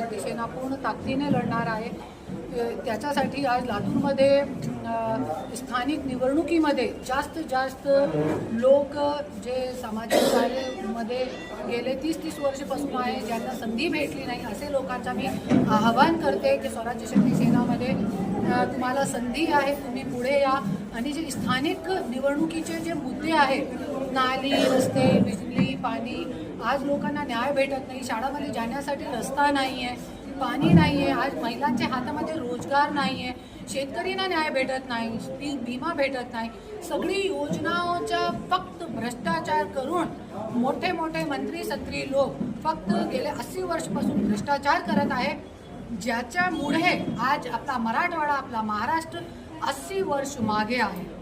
पूर्ण ताकदीने लढणार आहे. त्याच्यासाठी आज लातूरमध्ये स्थानिक निवडणुकीमध्ये जास्त जास्त लोक जे सामाजिक कार्यामध्ये गेले तीस तीस वर्षपासून आहे ज्यांना संधी भेटली नाही असे लोकांचा मी आवाहन करते की स्वराज्य शक्ती सेनामध्ये तुम्हाला संधी आहे तुम्ही पुढे या. आणि जे स्थानिक निवडणुकीचे जे मुद्दे आहेत नाली रस्ते बिजली आज लोकांना न्याय भेटत नाही शाळामध्ये जाण्यासाठी रस्ता नाही आहे पाणी नाही आहे आज महिलांच्या हातामध्ये रोजगार नाही आहे शेतकरींना न्याय भेटत नाही पीक विमा भेटत नाही. सगळी योजनांच्या फक्त भ्रष्टाचार करून मोठे मोठे मंत्री संत्री लोक फक्त गेले अस्सी वर्षापासून भ्रष्टाचार करत आहे. ज्याच्यामुळे आज आपला मराठवाडा आपला महाराष्ट्र अस्सी वर्ष मागे आहे.